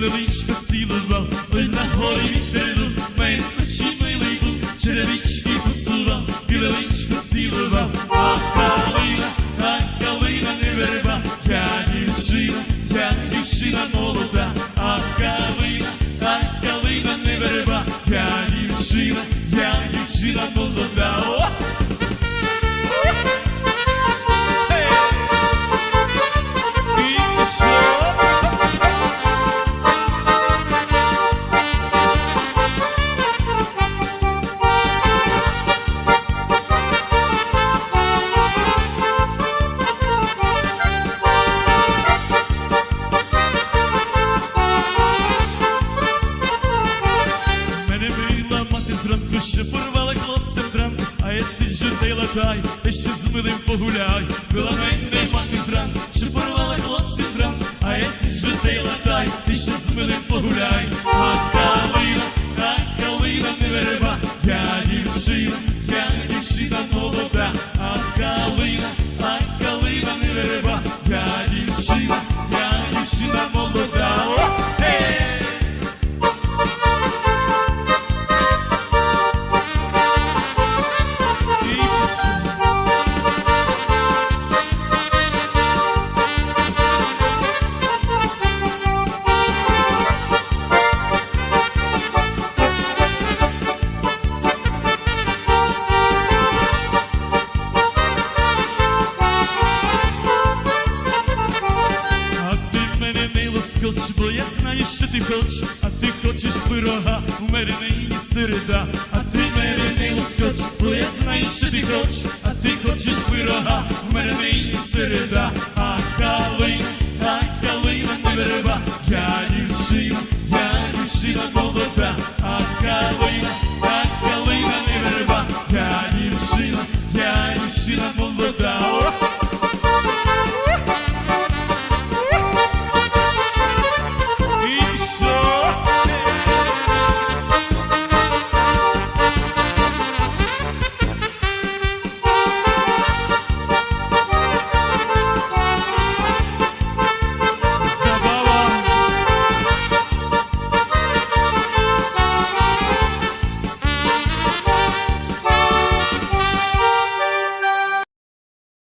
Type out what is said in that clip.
le risque ти ще порвала хлопця тран, а если ж ти латай, ще з милим погуляй, Била мене мати зран, ще порвала хлопці тран, а если ж ти латай, ти ще з милим погуляй, латавий. хочеш, бо я знаю, що ти хочеш, а ти хочеш пирога, у мене нині середа, а ти мене не ускоч, бо я знаю, що ти хочеш, а ти хочеш пирога, у мене нині середа, а калина, а калина не береба, я дівчина, я дівчина молода, а калина, а калина не береба, я дівчина, я дівчина